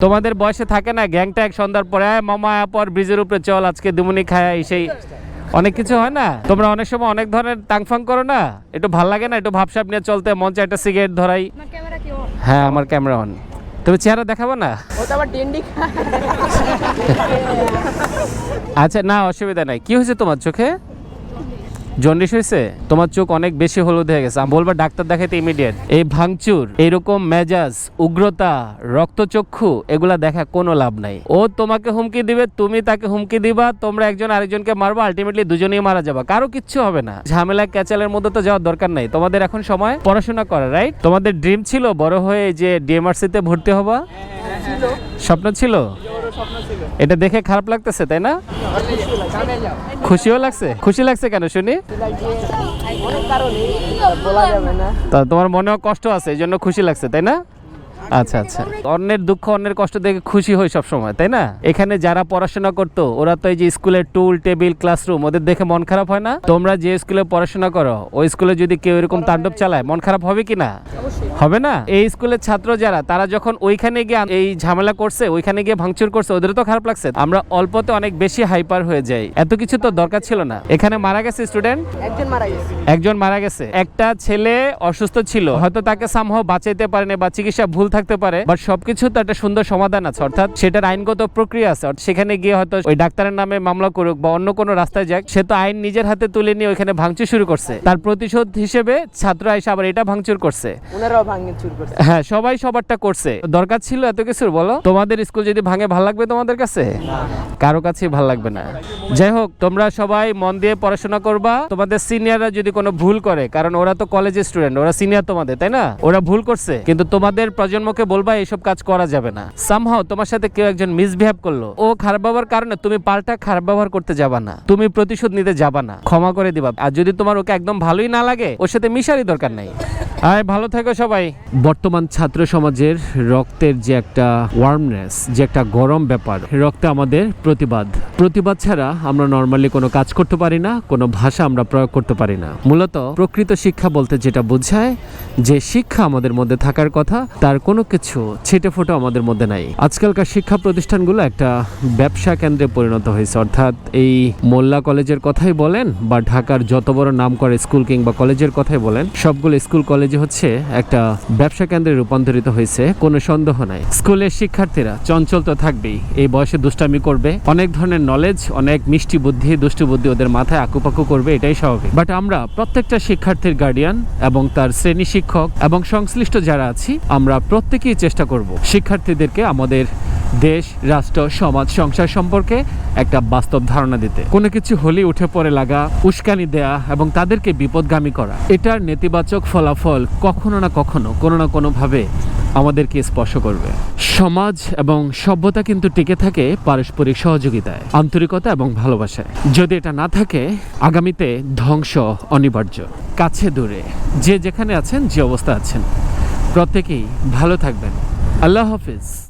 তোমাদের বয়সে থাকে না গ্যাংটা এক সন্ধ্যার পরে "আয় মামা পর ব্রিজের উপরে চল আজকে দুমুনি খায় সেই। অনেক কিছু হয় না? তোমরা অনেক সময় অনেক ধরনের টাংফাং করো না? একটু ভালো লাগে না? একটু ভাবসাব নিয়ে চলতে মঞ্চে একটা সিগারেট ধরাই? হ্যাঁ আমার ক্যামেরা অন। তুমি চেহারা দেখাবো না? আচ্ছা না অসুবিধা নাই। কি হয়েছে তোমার চোখে? জন্ডিস হয়েছে? তোমার চোখ অনেক বেশি হলুদ হয়ে গেছে। আমি বলব ডাক্তার দেখাইতে ইমিডিয়েট এই ভাঙচুর, এইরকম মেজাজ, উগ্রতা, রক্তচক্ষু, এগুলা দেখা কোনো লাভ নাই। ও তোমাকে হুমকি দিবে, তুমি তাকে হুমকি দিবা, তোমরা একজন আরেকজনকে মারবা আলটিমেটলি দুজনেই মারা যাবা। কারও কিচ্ছু হবে না। ঝামেলা ক্যাচালের মধ্যে তো যাওয়ার দরকার নাই। তোমাদের এখন সময় পড়াশোনা করা রাইট তোমাদের ড্রিম ছিল বড় হয়ে যে ডিএমআরসি তে ভর্তি হবা। স্বপ্ন ছিল? এটা দেখে খারাপ লাগতেছে, তাই না? খুশিও লাগছে? খুশি লাগছে কেন, শুনি? তোমার মনেও কষ্ট আছে, এই জন্য খুশি লাগছে, তাই না? আচ্ছা আচ্ছা। অন্যের দুঃখ, অন্যের কষ্ট দেখে খুশি হই সব সময় তাই না? এখানে যারা পড়াশোনা করতো, ওরা তো এই যে স্কুলের টুল, টেবিল, ক্লাসরুম, ওদের দেখে মন খারাপ হয় না? তোমরা যে স্কুলে পড়াশোনা করো, ওই স্কুলে যদি কেউ এরকম তাণ্ডব চালায়, মন খারাপ হবে কি না? অবশ্যই হবে না? এই স্কুলের ছাত্র যারা তারা যখন ওইখানে গিয়ে এই ঝামেলা করছে ওইখানে গিয়ে ভাঙচুর করছে ওদের তো খারাপ লাগছে। আমরা অল্পতে অনেক বেশি হাইপার হয়ে যাই। এত কিছু তো দরকার ছিল না। এখানে মারা গেছে স্টুডেন্ট? একজন মারা গেছে। একজন মারা গেছে। একটা ছেলে অসুস্থ ছিল। হয়তো তাকে সামহাও বাঁচাইতে পারেনি বা চিকিৎসা ভুল থাকতে পারে বাট সবকিছু তো একটা সুন্দর সমাধান আছে। অর্থাৎ সেটার আইনগত প্রক্রিয়া আছে। সেখানে গিয়ে হয়তো ওই ডাক্তারের নামে মামলা করুক বা অন্য কোনো রাস্তায় যাক সে তো আইন নিজের হাতে তুলে নিয়ে ওইখানে ভাঙচুর শুরু করছে। তার প্রতিশোধ হিসেবে ছাত্র এসে আবার এটা ভাঙচুর করছে। ওনারাও ভাঙে চুর করছে। হ্যাঁ সবাই সবারটা করছে। দরকার ছিল এত কিছুর বলো? তোমাদের স্কুল যদি ভাঙে ভালো লাগবে তোমাদের কাছে? কারও কাছে ভালো লাগবে না। যাই হোক তোমরা সবাই মন দিয়ে পড়াশোনা করবা। তোমাদের সিনিয়ররা যদি কোনো ভুল করে কারণ ওরা তো স্টুডেন্ট ওরা সিনিয়র তোমাদের তাই না? ওরা ভুল করছে। কিন্তু তোমাদের প্রজন্মকে বলবা এইসব কাজ করা যাবে না। সামহাও তোমার সাথে কেউ একজন মিসবিহেভ করল। ও খারাপ ব্যবহার কারণে তুমি পাল্টা খারাপ ব্যবহার করতে যাবা না। তুমি প্রতিশোধ নিতে যাবা না। ক্ষমা করে দিবা। আর যদি তোমার ওকে একদম ভালোই না লাগে ওর সাথে মিশারই দরকার নাই। আয়, ভালো থেকো সবাই। বর্তমান ছাত্র সমাজের রক্তের যে একটা ওয়ার্মনেস যে একটা গরম ব্যাপার, রক্তে আমাদের প্রতিবাদ। প্রতিবাদ ছাড়া আমরা নর্মালি কোনো কাজ করতে পারি না, কোনো ভাষা আমরা প্রয়োগ করতে পারি না। মূলত প্রকৃত শিক্ষা বলতে যেটা বোঝায়, যে শিক্ষা আমাদের মধ্যে থাকার কথা, তার কোনো কিছু ছিটে ফোটো আমাদের মধ্যে নাই। আজকালকার শিক্ষা প্রতিষ্ঠানগুলো একটা ব্যবসা কেন্দ্রে পরিণত হয়েছে। অর্থাৎ এই মোল্লা কলেজের কথাই বলেন বা ঢাকার যত বড় নাম করে স্কুল কিংবা কলেজের কথাই বলেন, সবগুলো স্কুল কলেজে হচ্ছে একটা ব্যবসা কেন্দ্রে রূপান্তরিত হয়েছে, কোনো সন্দেহ নাই। স্কুলের শিক্ষার্থীরা চঞ্চল তো থাকবেই, এই বয়সে দুষ্টামি করবে, অনেক ধরনের নলেজ অনেক মিষ্টি বুদ্ধি, দুষ্টু বুদ্ধি ওদের মাথায় আকুপাকু করবে, এটাই স্বাভাবিক। বাট আমরা প্রত্যেকটা শিক্ষার্থীর গার্ডিয়ান এবং তার শ্রেণি শিক্ষক এবং সংশ্লিষ্ট যারা আছি, আমরা প্রত্যেকেই চেষ্টা করব শিক্ষার্থীদেরকে আমাদের দেশ, রাষ্ট্র, সমাজ, সংসার সম্পর্কে একটা বাস্তব ধারণা দিতে। কোনো কিছু হলে উঠে পড়ে লাগা, উস্কানি দেয়া এবং তাদেরকে বিপদগামী করা। এটার নেতিবাচক ফলাফল কখনো না কখনো কোনো না কোনোভাবে আমাদেরকে স্পর্শ করবে। সমাজ এবং সভ্যতা কিন্তু টিকে থাকে পারস্পরিক সহযোগিতায়, আন্তরিকতা এবং ভালোবাসায়। যদি এটা না থাকে, আগামীতে ধ্বংস অনিবার্য। কাছে দূরে, যে যেখানে আছেন, যে অবস্থা আছেন। প্রত্যেকেই ভালো থাকবেন। আল্লাহ হাফিজ।